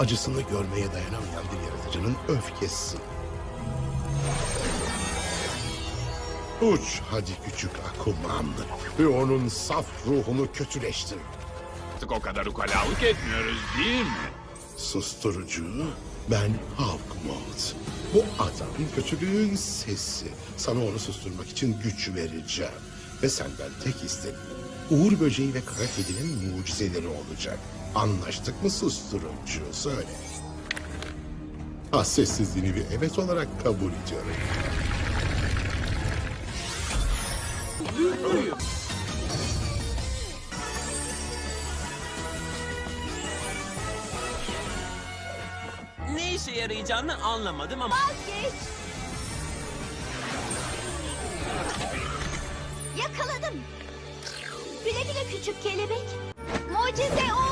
Acısını görmeye dayanamayan bir yaratıcının öfkesi. Uç hadi küçük Akuman ve onun saf ruhunu kötüleştir. Artık o kadar ukalalık etmiyoruz değil mi? Susturucu, ben Hawkmoth. Bu adam kötülüğün sesi. Sana onu susturmak için güç vereceğim. Ve senden tek isteğim Uğur böceği ve kara kedinin mucizeleri olacak. Anlaştık mı susturucu? Söyle. Ha sessizliğini bir evet olarak kabul ediyorum. Ne işe yarayacağını anlamadım ama Vazgeç. Yakaladım. Güle güle küçük kelebek. Mucize böceği.